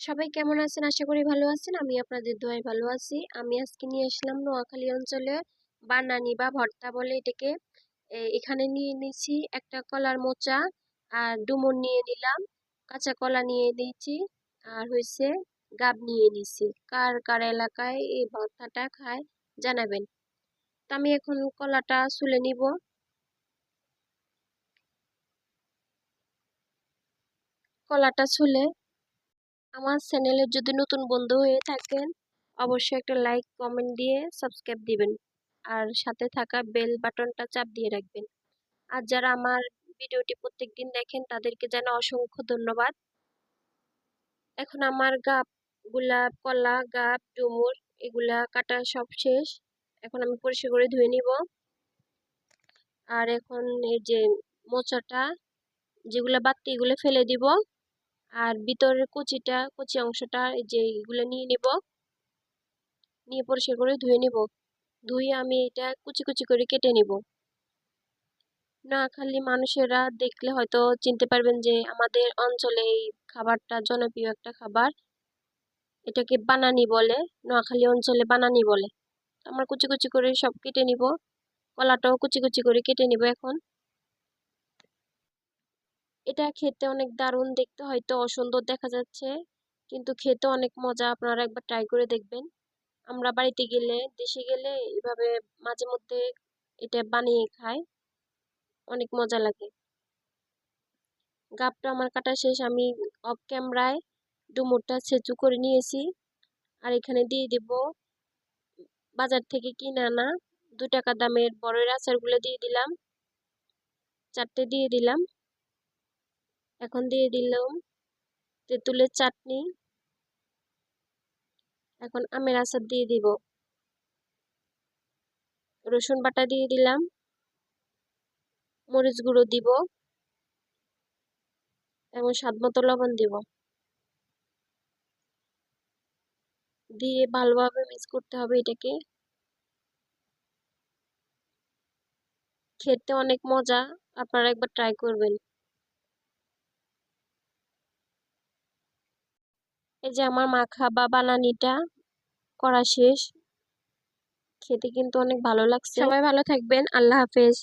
সবাই কেমন আছেন? আশা করি ভালো আছেন। আমি আপনাদের দোয়ায় ভালো আছি। আমি আজকে নিয়ে আসলাম নোয়াখালী অঞ্চলে বানানি বা ভর্তা বলে এটাকে। এখানে নিয়ে নিয়েছি একটা কলার মোচা আর ডুমুর নিয়ে নিলাম, কাঁচা কলা নিয়ে নিয়েছি আর হয়েছে গাব নিয়ে নিছি কার কার এলাকায় এই ভর্তাটা খায় জানাবেন। তো আমি এখন কলাটা চুলে নিব। কলাটা ছুলে আমার চ্যানেলে যদি নতুন বন্ধু হয়ে থাকেন, অবশ্যই একটা লাইক, কমেন্ট দিয়ে সাবস্ক্রাইব দিবেন। আর সাথে থাকা বেল বাটনটা চাপ দিয়ে রাখবেন। আর যারা আমার ভিডিওটি প্রত্যেক দিন দেখেন, তাদেরকে যেন অসংখ্য ধন্যবাদ। এখন আমার গাপ গোলাপ কলা গাপ, ডুমুর, এগুলা কাটা সব শেষ। এখন আমি পরিষ্কার করে ধুয়ে নিব। আর এখন এই যে মোচাটা, যেগুলো বাত্তি এগুলো ফেলে দিব। আর ভিতরের কুচিটা, কুচি অংশটা যে এগুলো নিয়ে নিব। নিয়ে পরিষ্কার করে ধুয়ে নিব। ধুয়ে আমি এটা কুচি কুচি করে কেটে নিব। না খালি মানুষেরা দেখলে হয়তো চিনতে পারবেন যে আমাদের অঞ্চলে এই খাবারটা জনপ্রিয় একটা খাবার। এটাকে বানানি বলে, নোয়াখালী অঞ্চলে বানানি বলে। আমার কুচি কুচি করে সব কেটে নিব। কলাটাও কুচি কুচি করে কেটে নিব এখন। এটা খেতে অনেক দারুণ দেখতে, হয়তো অসুন্দর দেখা যাচ্ছে, কিন্তু খেতে অনেক মজা, আপনারা একবার ট্রাই করে দেখবেন। আমরা বাড়িতে গেলে, দেশে গেলে এভাবে মাঝে মধ্যে এটা বানিয়ে খাই, অনেক মজা লাগে। গাবটা আমার কাটা শেষ, আমি অফ ক্যামেরায় ডুমুরটা ছেঁচু করে নিয়েছি, আর এখানে দিয়ে দেব বাজার থেকে কিনে আনা দু টাকা দামের বড়ের আচারগুলো দিয়ে দিলাম, চারটে দিয়ে দিলাম। এখন দিয়ে দিলাম তেঁতুলের চাটনি। এখন আমের আচার দিয়ে দিব। রসুন বাটা দিয়ে দিলাম। মরিচ গুঁড়ো দিব। এবং স্বাদ মতো লবণ দিব। দিয়ে ভালোভাবে মিক্স করতে হবে এটাকে। খেতে অনেক মজা। আপনারা একবার ট্রাই করবেন। এই যে আমার মাখা বা বানানিটা করা শেষ। খেতে কিন্তু অনেক ভালো লাগছে। সবাই ভালো থাকবেন। আল্লাহ হাফেজ।